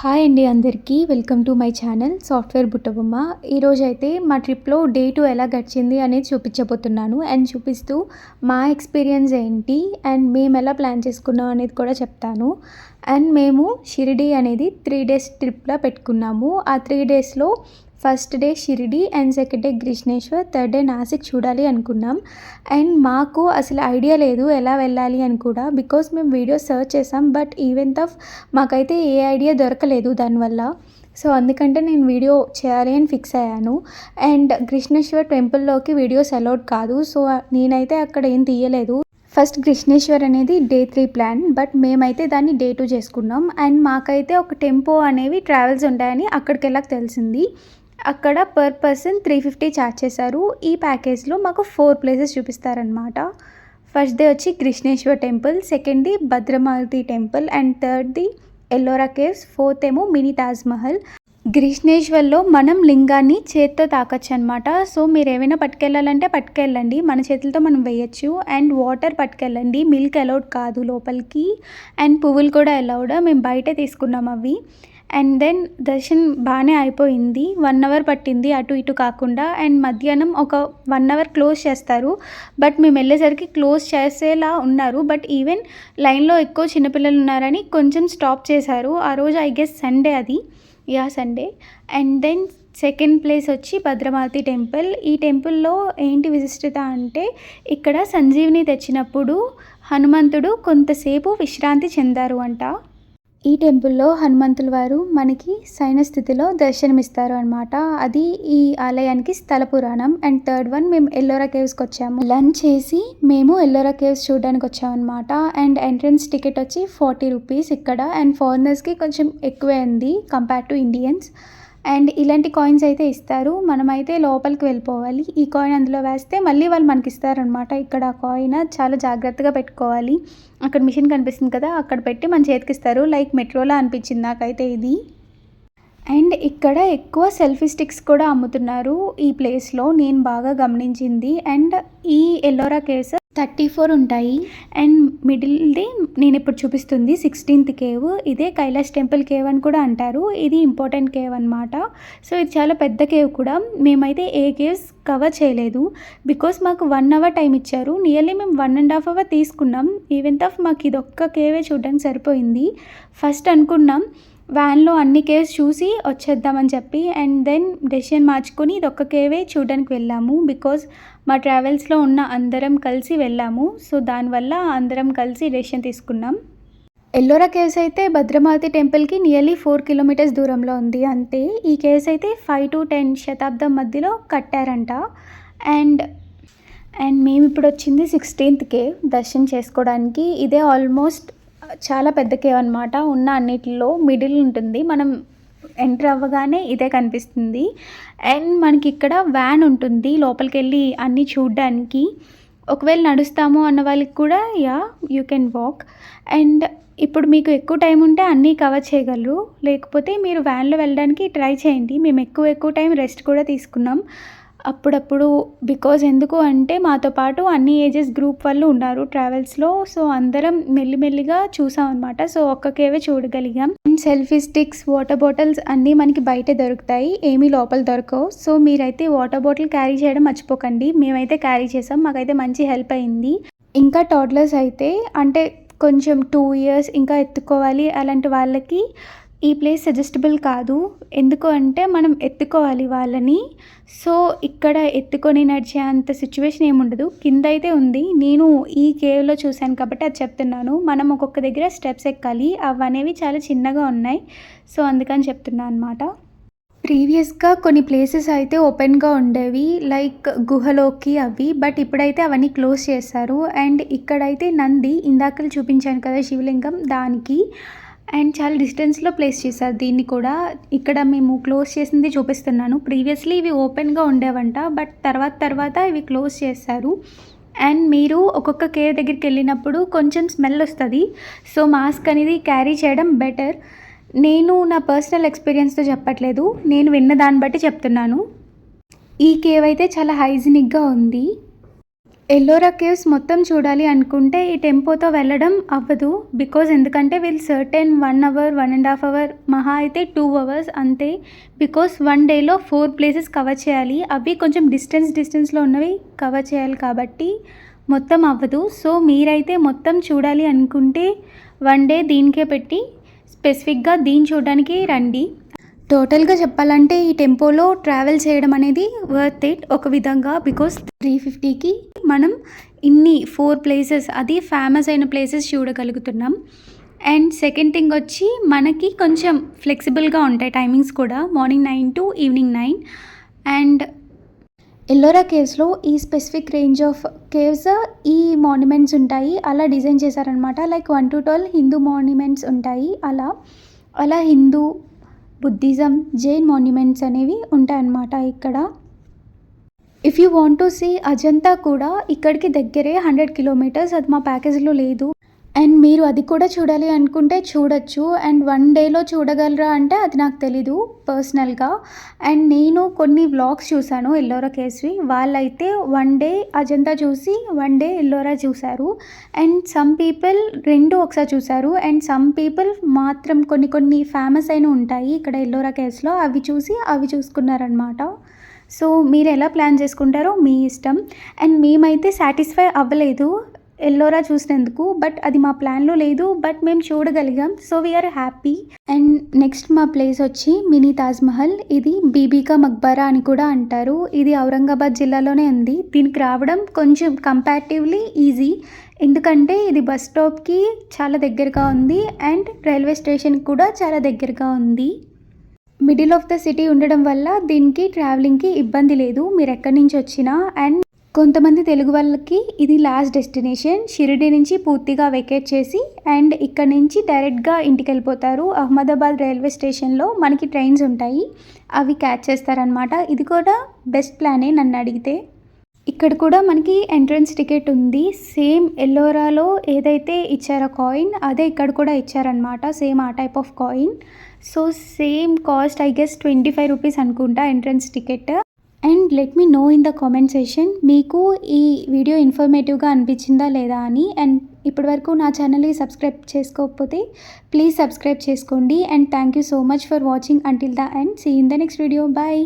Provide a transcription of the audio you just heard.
Hi అండి అందరికీ. Welcome to my channel software Buttabomma. ఈరోజు అయితే మా ట్రిప్లో డే టు ఎలా గడిచింది అనేది చూపించబోతున్నాను. అండ్ చూపిస్తూ మా ఎక్స్పీరియన్స్ ఏంటి అండ్ మేము ఎలా ప్లాన్ చేసుకున్నాం అనేది కూడా చెప్తాను. అండ్ మేము షిరిడి అనేది త్రీ డేస్ ట్రిప్లా పెట్టుకున్నాము. ఆ త్రీ డేస్లో first day Shirdi and second day Krishneshwar third day Nashik చూడాలి అనుకున్నాం. అండ్ మాకు అసలు ఐడియా లేదు ఎలా వెళ్ళాలి అని కూడా బికాస్ మేము వీడియో సర్చ్ చేసాం బట్ ఈవెంట్ ఆఫ్ మాకైతే ఏ ఐడియా దొరకలేదు దానివల్ల. సో అందుకంటే నేను వీడియో చేయాలి అని ఫిక్స్ అయ్యాను. అండ్ కృష్ణేశ్వర్ టెంపుల్లోకి వీడియోస్ అలౌడ్ కాదు సో నేనైతే అక్కడ ఏం తీయలేదు. ఫస్ట్ కృష్ణేశ్వర్ అనేది డే త్రీ ప్లాన్ బట్ మేమైతే దాన్ని డే టూ చేసుకున్నాం. అండ్ మాకైతే ఒక టెంపో అనేవి ట్రావెల్స్ ఉంటాయని అక్కడికి వెళ్ళక తెలిసింది. అక్కడ per person three fifty charge చేశారు. ఈ ప్యాకేజ్లో మాకు ఫోర్ ప్లేసెస్ చూపిస్తారనమాట ఫస్ట్ డే వచ్చి Krishneshwar temple second the Bhadramaruti temple and third the Ellora caves fourth ఏమో మినీ తాజ్మహల్ గ్రీష్ణేశ్వర్లో మనం లింగాన్ని చేత్తో తాకొచ్చు అనమాట సో మీరు ఏమైనా పట్టుకెళ్ళాలంటే పట్టుకెళ్ళండి. మన చేతులతో మనం వేయచ్చు. అండ్ వాటర్ పట్టుకెళ్ళండి. మిల్క్ అలౌడ్ కాదు లోపలికి. అండ్ పువ్వులు కూడా అలౌడ్. మేము బయటే తీసుకున్నాం అవి. అండ్ దెన్ దర్శన్ బాగానే అయిపోయింది. వన్ అవర్ పట్టింది అటు ఇటు కాకుండా. అండ్ మధ్యాహ్నం ఒక వన్ అవర్ క్లోజ్ చేస్తారు. బట్ మేము వెళ్ళేసరికి క్లోజ్ చేసేలా ఉన్నారు. బట్ ఈవెన్ లైన్లో ఎక్కువ చిన్నపిల్లలు ఉన్నారని కొంచెం స్టాప్ చేశారు. ఆ రోజు ఐ గెస్ సండే అది. Yeah Sunday and then second place వచ్చి భద్రమాతి టెంపుల్ ఈ టెంపుల్లో ఏంటి విశిష్టత అంటే ఇక్కడ సంజీవిని తెచ్చినప్పుడు హనుమంతుడు కొంతసేపు విశ్రాంతి చెందారు అంట. ఈ టెంపుల్లో హనుమంతుల వారు మనకి సైన స్థితిలో దర్శనమిస్తారు అనమాట అది ఈ ఆలయానికి స్థల పురాణం. అండ్ థర్డ్ వన్ మేము ఎల్లోరా కేవ్స్కి వచ్చాము. లంచ్ చేసి మేము ఎల్లోరా కేవ్స్ చూడడానికి వచ్చామన్నమాట అండ్ ఎంట్రన్స్ టికెట్ వచ్చి ఫార్టీ రూపీస్ ఇక్కడ. అండ్ ఫారినర్స్కి కొంచెం ఎక్కువే ఉంది. Compare to Indians. అండ్ ఇలాంటి కాయిన్స్ అయితే ఇస్తారు. మనమైతే లోపలికి వెళ్ళిపోవాలి. ఈ కాయిన్ అందులో వేస్తే మళ్ళీ వాళ్ళు మనకి ఇస్తారనమాట ఇక్కడ ఆ కాయిన్ చాలా జాగ్రత్తగా పెట్టుకోవాలి. అక్కడ మిషన్ కనిపిస్తుంది కదా అక్కడ పెట్టి మన చేతికి ఇస్తారు. లైక్ మెట్రోలా అనిపించింది నాకైతే ఇది. అండ్ ఇక్కడ ఎక్కువ సెల్ఫీ స్టిక్స్ కూడా అమ్ముతున్నారు ఈ ప్లేస్లో నేను బాగా గమనించింది. అండ్ ఈ ఎల్లోరా కేస్ థర్టీ ఫోర్ ఉంటాయి. అండ్ మిడిల్ది నేను ఇప్పుడు చూపిస్తుంది సిక్స్టీన్త్ కేవ్. ఇదే కైలాస్ టెంపుల్ కేవ్ అని కూడా అంటారు. ఇది ఇంపార్టెంట్ కేవ్ అనమాట సో ఇది చాలా పెద్ద కేవ్ కూడా. మేమైతే ఏ కేవ్స్ కవర్ చేయలేదు. బికాస్ మాకు వన్ అవర్ టైం ఇచ్చారు. నియర్లీ మేము వన్ అండ్ హాఫ్ అవర్ తీసుకున్నాం. ఈవెంత్ ఆఫ్ మాకు ఇది ఒక్క కేవే చూడడానికి సరిపోయింది. ఫస్ట్ అనుకున్నాం వ్యాన్లో అన్ని కేవ్స్ చూసి వచ్చేద్దామని చెప్పి అండ్ దెన్ డెసిషన్ మార్చుకొని ఇది ఒక్క కేవే చూడడానికి వెళ్ళాము. బికాజ్ మా ట్రావెల్స్లో ఉన్న అందరం కలిసి వెళ్ళాము. సో దానివల్ల అందరం కలిసి డెసిషన్ తీసుకున్నాం. ఎల్లోరా కేవ్స్ అయితే భద్రమాతి టెంపుల్కి నియర్లీ ఫోర్ కిలోమీటర్స్ దూరంలో ఉంది. అంతే ఈ కేవ్స్ అయితే ఫైవ్ టు టెన్ శతాబ్దం మధ్యలో కట్టారంట. అండ్ అండ్ మేము ఇప్పుడు వచ్చింది సిక్స్టీన్త్ కేవ్ దర్శనం చేసుకోవడానికి. ఇదే ఆల్మోస్ట్ చాలా పెద్ద కేవ్ అనమాట ఉన్న అన్నిటిలో మిడిల్ ఉంటుంది. మనం ఎంటర్ అవ్వగానే ఇదే కనిపిస్తుంది. అండ్ మనకి ఇక్కడ వ్యాన్ ఉంటుంది. లోపలికి వెళ్ళి అన్నీ చూడడానికి. ఒకవేళ నడుస్తాము అన్న వాళ్ళకి కూడా yeah you can walk. And ఇప్పుడు మీకు ఎక్కువ టైం ఉంటే అన్నీ కవర్ చేయగలరు. లేకపోతే మీరు వ్యాన్లో వెళ్ళడానికి ట్రై చేయండి. మేము ఎక్కువ ఎక్కువ టైం రెస్ట్ కూడా తీసుకున్నాం. అప్పుడప్పుడు బికాజ్ ఎందుకు అంటే మాతో పాటు అన్ని ఏజెస్ గ్రూప్ వాళ్ళు ఉన్నారు ట్రావెల్స్లో సో అందరం మెల్లిమెల్లిగా చూసాం అనమాట సో ఒక్కకేవే చూడగలిగాం. సెల్ఫీ స్టిక్స్ వాటర్ బాటిల్స్ అన్నీ మనకి బయట దొరుకుతాయి. ఏమీ లోపల దొరకవు. సో మీరైతే వాటర్ బాటిల్ క్యారీ చేయడం మర్చిపోకండి. మేమైతే క్యారీ చేసాం. మాకైతే మంచి హెల్ప్ అయింది. ఇంకా టాడ్లర్స్ అయితే అంటే కొంచెం టూ ఇయర్స్ ఇంకా ఎత్తుకోవాలి. అలాంటి వాళ్ళకి ఈ ప్లేస్ సజెస్టబుల్ కాదు. ఎందుకు అంటే మనం ఎత్తుకోవాలి వాళ్ళని. సో ఇక్కడ ఎత్తుకొని నడిచే అంత సిచ్యువేషన్ ఏముండదు. కింద అయితే ఉంది. నేను ఈ కేవ్లో చూశాను కాబట్టి అది చెప్తున్నాను. మనం ఒక్కొక్క దగ్గర స్టెప్స్ ఎక్కాలి. అవి అనేవి చాలా చిన్నగా ఉన్నాయి. సో అందుకని చెప్తున్నాను అనమాట ప్రీవియస్గా కొన్ని ప్లేసెస్ అయితే ఓపెన్గా ఉండేవి. లైక్ గుహలోకి అవి. బట్ ఇప్పుడైతే అవన్నీ క్లోజ్ చేశారు. అండ్ ఇక్కడైతే నంది ఇందాకలు చూపించాను కదా శివలింగం దానికి. అండ్ చాలా డిస్టెన్స్లో ప్లేస్ చేశారు. దీన్ని కూడా ఇక్కడ మేము క్లోజ్ చేసింది చూపిస్తున్నాను. ప్రీవియస్లీ ఇవి ఓపెన్గా ఉండేవంట బట్ తర్వాత తర్వాత ఇవి క్లోజ్ చేశారు. అండ్ మీరు ఒక్కొక్క కేర్ దగ్గరికి వెళ్ళినప్పుడు కొంచెం స్మెల్ వస్తుంది. సో మాస్క్ అనేది క్యారీ చేయడం బెటర్. నేను నా పర్సనల్ ఎక్స్పీరియన్స్తో చెప్పట్లేదు. నేను విన్న దాన్ని బట్టి చెప్తున్నాను. ఈ కేవ్ అయితే చాలా హైజీనిక్గా ఉంది. ఎల్లోరా కేవ్స్ మొత్తం చూడాలి అనుకుంటే ఈ టెంపోతో వెళ్ళడం అవ్వదు బికాజ్ ఎందుకంటే వీళ్ళు certain one hour one and half hour మహా అయితే టూ అవర్స్ అంతే. బికాస్ వన్ డేలో ఫోర్ ప్లేసెస్ కవర్ చేయాలి. అవి కొంచెం డిస్టెన్స్ డిస్టెన్స్లో ఉన్నవి కవర్ చేయాలి కాబట్టి మొత్తం అవ్వదు. సో మీరైతే మొత్తం చూడాలి అనుకుంటే వన్ డే దీనికే పెట్టి స్పెసిఫిక్గా దీన్ని చూడడానికి రండి. టోటల్గా చెప్పాలంటే ఈ టెంపోలో ట్రావెల్ చేయడం అనేది వర్త్ ఇట్ ఒక విధంగా బికాస్ త్రీ ఫిఫ్టీకి మనం ఇన్ని ఫోర్ ప్లేసెస్ అది ఫేమస్ అయిన ప్లేసెస్ చూడగలుగుతున్నాం. అండ్ సెకండ్ థింగ్ వచ్చి మనకి కొంచెం ఫ్లెక్సిబుల్గా ఉంటాయి టైమింగ్స్ కూడా morning nine to evening nine and Ellora కేవ్స్లో ఈ స్పెసిఫిక్ రేంజ్ ఆఫ్ కేవ్స్ ఈ మాన్యుమెంట్స్ ఉంటాయి. అలా డిజైన్ చేశారనమాట like one to twelve Hindu monuments ఉంటాయి అలా. అలా హిందూ బుద్ధిజం జైన్ మాన్యుమెంట్స్ అనేవి ఉంటాయన్నమాట ఇక్కడ. If you want to see Ajanta కూడా ఇక్కడికి దగ్గరే హండ్రెడ్ కిలోమీటర్స్ అది మా ప్యాకేజ్లో లేదు. అండ్ మీరు అది కూడా చూడాలి అనుకుంటే చూడొచ్చు. అండ్ వన్ డేలో చూడగలరా అంటే అది నాకు తెలీదు పర్సనల్గా అండ్ నేను కొన్ని వ్లాగ్స్ చూశాను ఎల్లోరా కేస్వి వాళ్ళైతే వన్ డే అజంతా చూసి వన్ డే ఎల్లోరా చూశారు. అండ్ సమ్ పీపుల్ రెండు ఒకసారి చూశారు. అండ్ సమ్ పీపుల్ మాత్రం కొన్ని కొన్ని ఫేమస్ అయిన ఉంటాయి ఇక్కడ ఎల్లోరా కేసులో అవి చూసి అవి చూసుకున్నారనమాట సో మీరు ఎలా ప్లాన్ చేసుకుంటారో మీ ఇష్టం. అండ్ మేమైతే సాటిస్ఫై అవ్వలేదు ఎల్లోరా చూసినందుకు బట్ అది మా ప్లాన్లో లేదు బట్ మేము చూడగలిగాం. So we are happy and next మా ప్లేస్ వచ్చి మినీ తాజ్మహల్ ఇది బీబీకా మక్బరా అని కూడా అంటారు. ఇది ఔరంగాబాద్ జిల్లాలోనే ఉంది. దీనికి రావడం కొంచెం కంపారిటివ్లీ ఈజీ ఎందుకంటే ఇది బస్ స్టాప్కి చాలా దగ్గరగా ఉంది. అండ్ రైల్వే స్టేషన్కి కూడా చాలా దగ్గరగా ఉంది. మిడిల్ ఆఫ్ ద సిటీ ఉండడం వల్ల దీనికి ట్రావెలింగ్కి ఇబ్బంది లేదు. మీరు ఎక్కడి నుంచి వచ్చినా అండ్ కొంతమంది తెలుగు వాళ్ళకి ఇది లాస్ట్ డెస్టినేషన్. షిరిడి నుంచి పూర్తిగా వెకేట్ చేసి అండ్ ఇక్కడ నుంచి డైరెక్ట్గా ఇంటికి వెళ్ళిపోతారు. అహ్మదాబాద్ రైల్వే స్టేషన్లో మనకి ట్రైన్స్ ఉంటాయి. అవి క్యాచ్ చేస్తారనమాట ఇది కూడా బెస్ట్ ప్లానే నన్ను అడిగితే. ఇక్కడ కూడా మనకి ఎంట్రన్స్ టికెట్ ఉంది. సేమ్ ఎల్లోరాలో ఏదైతే ఇచ్చారో కాయిన్ అదే ఇక్కడ కూడా ఇచ్చారనమాట సేమ్ ఆ type of coin. So same cost I guess twenty five rupees అనుకుంటా entrance ticket. And let me know in the comment session మీకు ఈ వీడియో ఇన్ఫర్మేటివ్గా అనిపించిందా లేదా అని. అండ్ ఇప్పటివరకు నా ఛానల్ని సబ్స్క్రైబ్ చేసుకోకపోతే ప్లీజ్ సబ్స్క్రైబ్ చేసుకోండి. And thank you so much for watching. Until the and see in the next video. Bye.